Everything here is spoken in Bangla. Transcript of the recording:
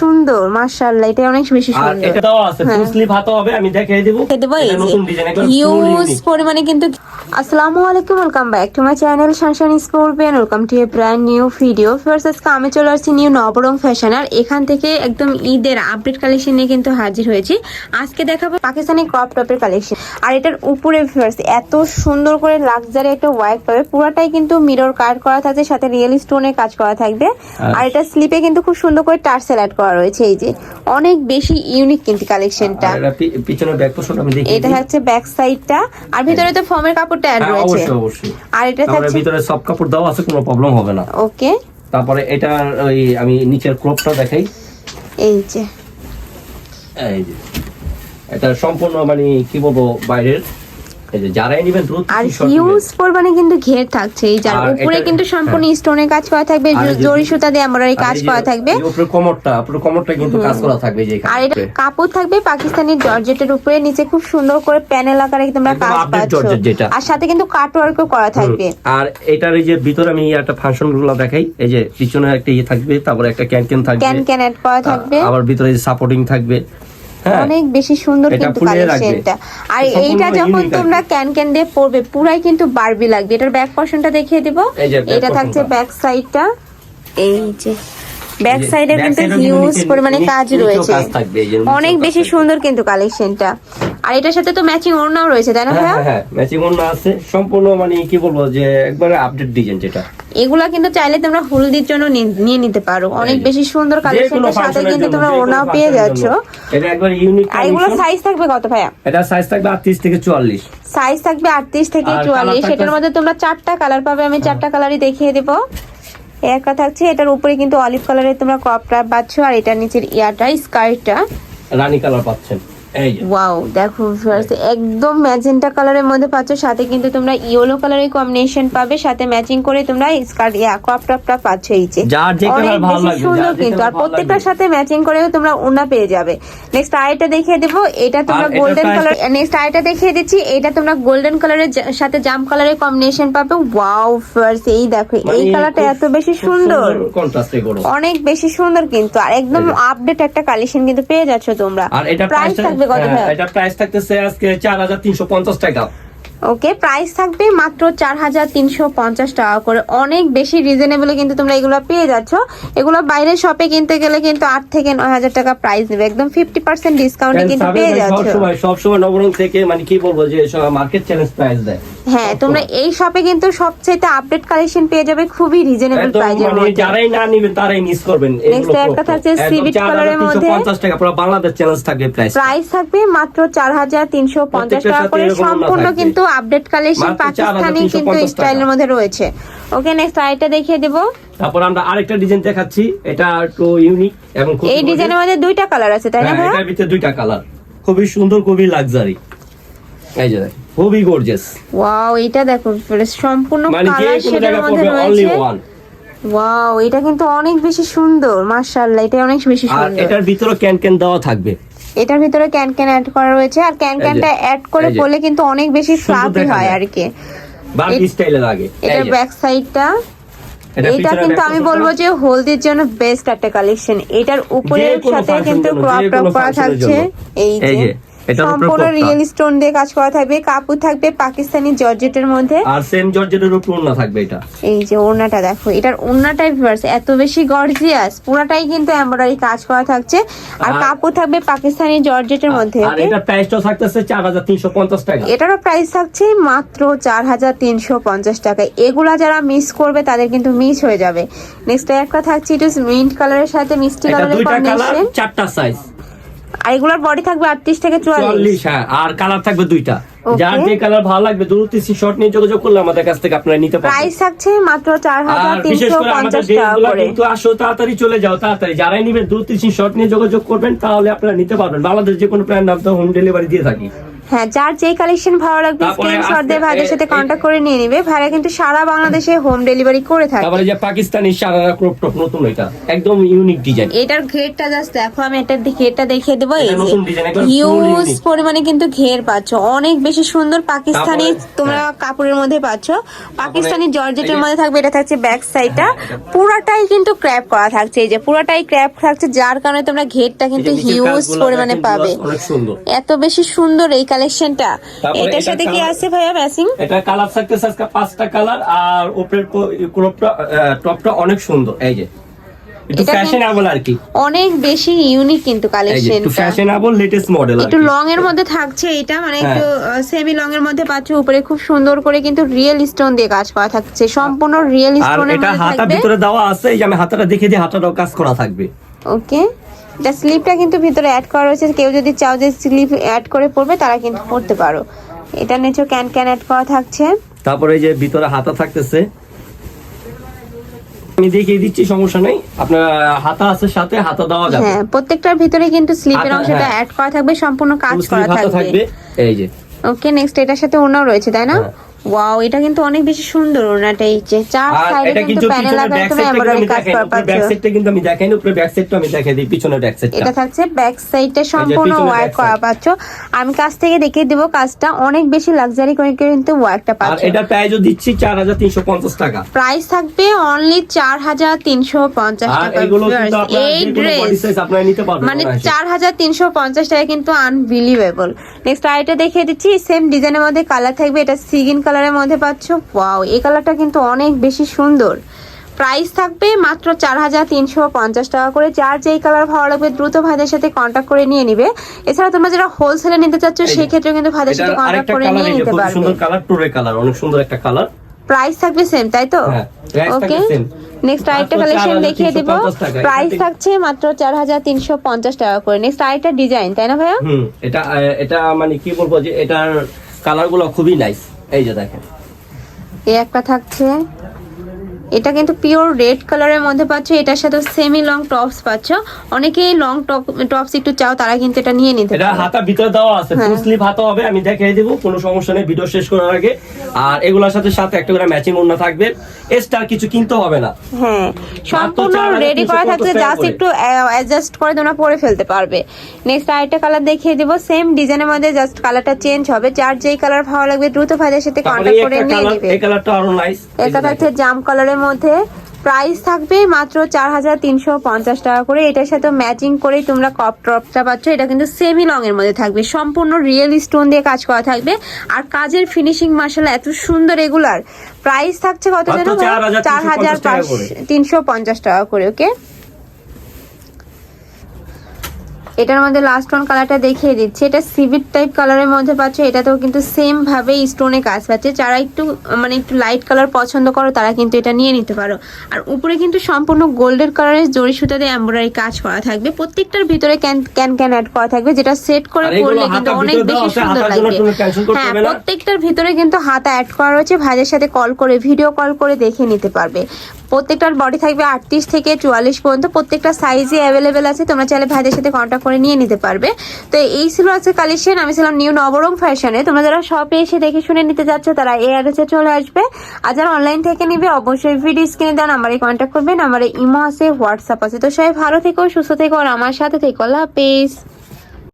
সুন্দর মাশাআল্লাহ এটা অনেক বেশি আর সুন্দর। এটা দাও আছে ফুল স্লিভ হাতও হবে আমি দেখিয়ে দেব। দেবো এই নতুন ডিজাইন একবার হিউজ পরিমাণে কিন্তু আসসালামু আলাইকুম welcome back to my channel sunshine sport Ben welcome to a brand new video first আজকে আমি চলে আসছি নিউ নবরং ফ্যাশন আর এখান থেকে একদম ঈদের আপডেট কালেকশন নিয়ে কিন্তু হাজির হয়েছি। আজকে দেখাবো পাকিস্তানি ক্রপ টপের কালেকশন আর এটার উপরে ফার্স্ট এত সুন্দর করে লাক্সারি একটা ওয়াইট পাবে পুরাটাই কিন্তু মিরর কাট করা থাকছে সাথে রিয়েল স্টোনের কাজ করা থাকবে। আর এটা স্লিপে কিন্তু খুব সুন্দর করে টার্সেল অ্যাড করা রয়েছে এই যে। অনেক বেশি ইউনিক কিন্তু কালেকশনটা আর এটা পি- ব্যাক পোর্শন আমি দেখিয়ে এটা হচ্ছে ব্যাক সাইডটা আর ভিতরে তো ফর্মের কাপড়টা অ্যাড রয়েছে। অবশ্যই অবশ্যই। আর এটা থাকছে ভিতরে সব কাপড় দেওয়া আছে কোনো প্রবলেম হবে না। ওকে। তারপরে এটা ওই আমি নিচের ক্রপটা দেখাই। এই যে। এই যে। এটা সম্পূর্ণ মানে কি বলব বাইরের। যারাই নেবেন দ্রুত আর screenshot হিউজ পরিমাণে কিন্তু ঘের থাকছে এই যার উপরে কিন্তু সম্পূর্ণ স্টোনের কাজ করা থাকবে জরি সুতা দিয়ে কাজ করা থাকবে। উপরে কোমরটা কোমরটা কিন্তু কাজ করা থাকবে যে আর এটা কাপড় থাকবে পাকিস্তানি জর্জেটের উপরে নিচে খুব সুন্দর করে প্যানেল আকারে তোমরা কাজ পাচ্ছ। আর সাথে কিন্তু কাট ওয়ার্কও করা থাকবে। আর এটার এই যে ভিতরে আমি একটা ফাংশনগুলো দেখাই এই যে পিছনে একটা ইয়ে থাকবে তারপরে একটা ক্যান ক্যান থাকবে। ক্যান ক্যান অ্যাড করা থাকবে। আবার ভিতরে সাপোর্টিং থাকবে। হ্যাঁ অনেক বেশি সুন্দর কিন্তু। কালেকশনটা আর এইটা যখন তোমরা ক্যান ক্যান দিয়ে পরবে পুরাই কিন্তু বারবি লাগবে। এটার ব্যাক পশনটা দেখিয়ে দিব। এটা থাকছে। ব্যাক সাইডটা এই যে ব্যাক সাইডে কিন্তু হিউজ পরিমাণে কাজ রয়েছে। অনেক বেশি সুন্দর কিন্তু কালেকশনটা আর এটার সাথে তো ম্যাচিং ওড়নাও রয়েছে তাই না হ্যাঁ ভাইয়া? হ্যাঁ হ্যাঁ ম্যাচিং ওন্না আছে। সম্পূর্ণ মানে কি বলব যে একবারে আপডেট ডিজাইন যেটা। এগুলা কিন্তু চাইলে তোমরা হলদির জন্য নিয়ে নিতে পারো। অনেক বেশি সুন্দর কালেকশনটার সাথে কিন্তু তোমরা ওড়নাও পেয়ে যাচ্ছ। এটা একবার ইউনিক আর এগুলো সাইজ থাকবে কত ভাইয়া? এটা সাইজ থাকবে 38 থেকে 44 সাইজ থাকবে আটত্রিশ থেকে আর চুয়াল্লিশ। colour থাকবে- এটার মধ্যে তোমরা চারটা কালার পাবে আমি চারটা কালারই দেখিয়ে দেবো। একটা থাকছে এটার উপরে কিন্তু অলিভ কালারের তোমরা ক্রপটা পাচ্ছ আর এটার নিচের ইয়াটা স্কার্টটা রানী কালার পাচ্ছেন। ওয়াও দেখো একদম ম্যাজেন্টা কালারের মধ্যে পাচ্ছ সাথে কিন্তু তোমরা ইয়েলো কালারের কম্বিনেশন পাবে সাথে ম্যাচিং করে তোমরা স্কার্ট ক্রপ টপটা পাচ্ছ এই যে। অনেক বেশি সুন্দর কিন্তু আর প্রত্যেকটার সাথে ম্যাচিং করেও তোমরা ওনা পেয়ে যাবে। নেক্সট আরেকটা দেখিয়ে দেবো এটা তোমরা গোল্ডেন কালার নেক্সট আরেকটা দেখিয়ে দিচ্ছি এটা তোমরা গোল্ডেন কালারের সাথে জাম কালারের কম্বিনেশন পাবে। ওয়াও ফার্স্ট এই দেখো এই মানে কালারটা এত বেশি সুন্দর। অনেক বেশি সুন্দর কিন্তু আর একদম আপডেট একটা কালেকশন কিন্তু পেয়ে যাচ্ছ তোমরা। আর এটা প্রাইস প্রাইস থাকবে কত ভাই? এটা প্রাইস থাকতেছে আজকে 4350 টাকা। ওকে প্রাইস থাকবে মাত্র চার হাজার তিনশো পঞ্চাশ টাকা করে। অনেক বেশি রিজনেবলে কিন্তু তোমরা এগুলো পেয়ে যাচ্ছ। এগুলো বাইরে শপে কিনতে গেলে কিন্তু আট থেকে নয় হাজার টাকা প্রাইস নেবে। একদম ফিফটি পার্সেন্ট ডিসকাউন্টে কিন্তু পেয়ে যাচ্ছ। সব সময় সব সময় নবরং থেকে মানে কি বলব যে মার্কেট চ্যালেঞ্জ প্রাইস দেয়। হ্যাঁ তোমরা এই শপে কিন্তু সবচেয়ে আপডেট কালেকশন পেয়ে যাবে খুবই রিজনেবল প্রাইজের মানে যারাই না নিবেন তারাই মিস করবেন। Next একটা থাকছে colour এর মধ্যে। পঞ্চাশ টাকা পুরো বাংলাদেশ চ্যালেঞ্জ থাকবে প্রাইস প্রাইস থাকবে মাত্র চার হাজার তিনশো পঞ্চাশ প্রত্যেকটার টাকা করে সম্পূর্ণ কিন্তু আপডেট কালেকশন পাকিস্তানি কিন্তু স্টাইলের মধ্যে রয়েছে। ওকে নেক্সট আরেকটা দেখিয়ে দেবো। তারপর আমরা আরেকটা ডিজাইন দেখাচ্ছি। এটা একটু ইউনিক এবং খুব এই ডিজাইনের মধ্যে দুইটা কালার আছে তাই না হ্যাঁ, এটার ভিতরে দুইটা কালার খুবই সুন্দর খুবই লাক্সারি এই যে দেখ, খুবই গর্জিয়াস ওয়াও এটা দেখো সম্পূর্ণ মানে কালার শেডের মধ্যে রয়েছে। ওয়াও এটা কিন্তু অনেক বেশি সুন্দর মাশাআল্লাহ এটা অনেক বেশি আর সুন্দর। এটার ভিতরে ক্যান ক্যান দেওয়া থাকবে। এটার ভিতরে ক্যান ক্যান অ্যাড করা রয়েছে আর ক্যান ক্যানটা অ্যাড করে পরলে কিন্তু অনেক বেশি ফ্লাফি হয় আর কি। বার্বি এ- স্টাইলের আগে। এটার ব্যাক সাইডটা এটা কিন্তু আমি বলব যে হলদির জন্য বেস্ট একটা কালেকশন এটার উপরে যে সাথে কিন্তু ক্রপ টপ করা থাকছে এই যে। সম্পূর্ণ রিয়েল স্টোন দিয়ে কাজ করা থাকবে কাপড় থাকবে পাকিস্তানি জর্জেটের মধ্যে। আর সেম জর্জেটের উপর না থাকবে এটা। এই যে ওড়নাটা দেখো এটার ওড়নাটাই ভিউয়ার্স এত বেশি গর্জিয়াস পুরাটাই কিন্তু এমব্রয়ডারি কাজ করা থাকছে। আর কাপড় থাকবে পাকিস্তানি জর্জেটের মধ্যে আর okay? এটার প্রাইসটাও থাকতেছে চার হাজার তিনশো পঞ্চাশ টাকা। এটারও প্রাইস থাকছে মাত্র চার হাজার তিনশো পঞ্চাশ টাকা। এগুলা যারা মিস করবে তাদের কিন্তু মিস হয়ে যাবে। নেক্সট একটা থাকছে একটু মিন্ট কালারের সাথে মিষ্টি কালারের কম্বিনেশন চারটা সাইজ আর এগুলোর বডি থাকবে আটত্রিশ থেকে চুয়াল্লিশ। চল্লিশ হ্যাঁ আর কালার থাকবে দুইটা। যার যে কালার ভালো লাগবে দ্রুত শর্ট নিয়ে যোগাযোগ করলে আমাদের কাছ থেকে আপনারা নিতে পারবেন। প্রাইস থাকছে মাত্র চার হাজার আর বিশেষ তিনশো করে আমাদের পঞ্চাশ টাকা করে। কিন্তু আসো তাড়াতাড়ি চলে যাও তাড়াতাড়ি। যারাই নিবেন দ্রুত শর্ট নিয়ে যোগাযোগ করবেন তাহলে আপনারা নিতে পারবেন। বাংলাদেশ যে কোনো প্ল্যান নাম হোম ডেলিভারি দিয়ে থাকি। হ্যাঁ যার যেই কালেকশন ভালো লাগবে স্ক্রিনশট দিয়ে ভাইদের সাথে কন্ট্যাক্ট করে নিয়ে নিবে। ভাইরা কিন্তু সারা বাংলাদেশে হোম ডেলিভারি করে থাকে। তারপরে যে পাকিস্তানি সারারা ক্রপ টপ নতুন এটা। একদম ইউনিক ডিজাইন এটার ঘেরটা জাস্ট দেখো আমি এটা ঘেরটা দেখিয়ে দেবো। এই হিউজ পরিমাণে কিন্তু ঘের পাচ্ছ। অনেক বেশি সুন্দর পাকিস্তানি তোমরা হ্যাঁ। কাপড়ের মধ্যে পাচ্ছ। পাকিস্তানি জর্জেটের মধ্যে থাকবে এটা থাকছে ব্যাক সাইডটা পুরাটাই কিন্তু ক্র্যাপ করা থাকছে। এই যে পুরাটাই ক্র্যাপ থাকছে যার কারণে তোমরা ঘেরটা কিন্তু হিউজ পরিমাণে পাবে। অনেক সুন্দর। এত বেশি সুন্দর এই কালেকশনটা এটার সাথে কি আছে ভাইয়া ম্যাচিং এটা কালার থাকতেছে আজকে পাঁচটা কালার আর উপরের ক্রপটা টপটা অনেক সুন্দর। এই যে একটু ফ্যাশনেবল আর কি। অনেক বেশি ইউনিক কিন্তু একটু ফ্যাশনেবল লেটেস্ট মডেল একটু লং এর মধ্যে থাকছে এটা মানে হ্যাঁ। একটু সেমি লং এর মধ্যে পাচ্ছ উপরে খুব সুন্দর করে কিন্তু রিয়েল স্টোন দিয়ে কাজ করা থাকছে। সম্পূর্ণ রিয়েল আর স্টোনের এটা হাতা ভিতরে দেওয়া আছে এই যে আমি হাতাটা দেখে দিই হাতাটাও কাজ করা থাকবে। ওকে এটা স্লিপটা কিন্তু ভিতরে অ্যাড করা রয়েছে। কেউ যদি চাও যে স্লিপ অ্যাড করে পড়বে তারা কিন্তু পড়তে পারো। এটা নিচে ক্যান ক্যান অ্যাড করা থাকছে। তারপরে এই যে ভিতরে হাতা থাকতেছে। আমি দেখিয়ে দিচ্ছি সমস্যা নেই। আপনার হাতা আছে সাথে হাতা দেওয়া যাবে। হ্যাঁ প্রত্যেকটার ভিতরে কিন্তু স্লিপের অংশটা। অ্যাড করা থাকবে সম্পূর্ণ কাজ করা থাকবে। এই যে। ওকে নেক্সট এটার সাথে ওড়নাও রয়েছে তাই না? হ্যাঁ। ওয়াও এটা কিন্তু অনেক বেশি সুন্দর এই যে চার সাইডে কিন্তু প্যানেল ব্যাক সাইডটা এমব্রয়ডারি আমি কাজ করা উপরে ব্যাক সাইডটা কিন্তু আমি দেখাই না উপরে ব্যাক সাইডটা আমি দেখাই দিই পিছনের ব্যাক সাইডটা এটা থাকছে ব্যাক সাইডটা সম্পূর্ণ ওয়ার্ক করা। পাচ্ছ। আমি কাছ থেকে দেখিয়ে দিব কাজটা অনেক বেশি লাক্সারি করে কিন্তু ওয়ার্কটা আর এটা প্রাইসও দিচ্ছি চার হাজার তিনশো পঞ্চাশ টাকা। প্রাইস থাকবে অনলি চার হাজার তিনশো পঞ্চাশ আর টাকা এগুলো কিন্তু আপনারা এই ড্রেস আপনারা নিতে পারবেন মানে অনায়াসে। চার হাজার তিনশো পঞ্চাশ টাকা কিন্তু আনবিলিভেবল নেক্সট আইটা দেখিয়ে দিচ্ছি সেম ডিজাইনের মধ্যে কালার থাকবে এটা সিগিন কালারের মধ্যে পাচ্ছ? ওয়াও এই কালারটা কিন্তু অনেক বেশি সুন্দর। প্রাইস থাকবে মাত্র চার হাজার তিনশো পঞ্চাশ টাকা করে। যার যেই কালার ভালো লাগবে দ্রুত ভাইদের সাথে কন্ট্যাক্ট করে নিয়ে নিবে। এছাড়া তোমরা যারা হোলসেলে নিতে চাচ্ছ এই যে, সেই ক্ষেত্রে কিন্তু ভাইদের সাথে কন্ট্যাক্ট করে নিয়ে নিতে খুব পারবে। সুন্দর কালার টুরে কালার অনেক সুন্দর একটা কালার প্রাইস থাকবে সেম তাই তো? হ্যাঁ, ওকে নেক্সট আরেকটা কালেকশন দেখিয়ে দিব। 4,350 প্রাইস থাকছে মাত্র চার হাজার তিনশো পঞ্চাশ টাকা করে। নেক্সট আরেকটা ডিজাইন তাই না ভাইয়া? হুম এটা এটা মানে কি বলব যে এটার কালারগুলো খুবই নাইস এই যে দেখেন। এই একটা থাকছে। এটা কিন্তু পিওর রেড কালারের মধ্যে পাচ্ছ এটার সাথে সেমি লং টপস পাচ্ছ। অনেকেই লং টপ টপস একটু চাও তারা কিন্তু এটা নিয়ে নিতে এটা হাতা ভিতরে দেওয়া আছে হ্যাঁ। ফুল স্লিভ হাতা হবে আমি দেখিয়ে দিব কোনো সমস্যা নেই ভিডিও শেষ করার আগে। আর এগুলোর সাথে সাথে একটা করে ম্যাচিং ওড়না থাকবে এক্সট্রা কিছু কিনতে হবে না। হ্যাঁ সম্পূর্ণ রেডি করা থাকছে জাস্ট একটু অ্যাডজাস্ট করে তোমরা পরে ফেলতে পারবে। নেক্সট আরেকটা কালার দেখিয়ে দিব সেম ডিজাইনের মধ্যে জাস্ট কালারটা চেঞ্জ হবে। যার যেই কালার ভালো লাগবে দ্রুত ভাইদের সাথে এই করে নিয়ে নিবে। এই কালারটা আরও নাইস এটা থাকছে জাম কালারের মধ্যে প্রাইস থাকবে মাত্র চার হাজার তিনশো পঞ্চাশ টাকা করে। এটার সাথে ম্যাচিং করে তোমরা কপ টপটা পাচ্ছ। এটা কিন্তু সেমি লং এর মধ্যে থাকবে। সম্পূর্ণ রিয়েল স্টোন দিয়ে কাজ করা থাকবে। আর কাজের ফিনিশিং মার্শাল এত সুন্দর রেগুলার প্রাইস থাকছে কত যেন চার হাজার তিনশো পঞ্চাশ টাকা করে। ওকে এটার মধ্যে লাস্ট ওয়ান কালারটা দেখিয়ে দিচ্ছি। এটা সিভিট টাইপ কালারের মধ্যে পাচ্ছ এটাতেও কিন্তু সেম ভাবে স্টোনে কাজ পাচ্ছে। যারা একটু মানে একটু লাইট কালার পছন্দ করো তারা কিন্তু এটা নিয়ে নিতে পারো। আর উপরে কিন্তু সম্পূর্ণ গোল্ডেন কালারের জরি সুতা দিয়ে এমব্রয়ডারি কাজ করা থাকবে। প্রত্যেকটার ভিতরে ক্যান ক্যান ক্যান অ্যাড করা থাকবে যেটা সেট করে পরলে কিন্তু অনেক বেশি সুন্দর লাগবে। হ্যাঁ প্রত্যেকটার ভিতরে কিন্তু হাতা অ্যাড করা রয়েছে। ভাইদের সাথে কল করে ভিডিও কল করে দেখে নিতে পারবে। প্রত্যেকটার বডি থাকবে আটত্রিশ থেকে চুয়াল্লিশ পর্যন্ত। প্রত্যেকটা সাইজে অ্যাভেলেবেল আছে। তোমরা চাইলে ভাইদের সাথে কন্ট্যাক্ট করে নিয়ে নিতে পারবে। তো এই ছিল আজকে কালেকশন আমি ছিলাম নিউ নবরং ফ্যাশনে তোমরা যারা শপে এসে দেখে শুনে নিতে যাচ্ছ, তারা এই অ্যাড্রেসে চলে আসবে। আর যারা অনলাইন থেকে নিবে, অবশ্যই ভিডিও স্ক্রিনে দেওয়া নাম্বারে কন্ট্যাক্ট করবে। নাম্বারে ইমো আছে হোয়াটসঅ্যাপ আছে। তো সবাই ভালো থেকো, সুস্থ থেকো, আর আমার সাথে থেকো। আল্লাহ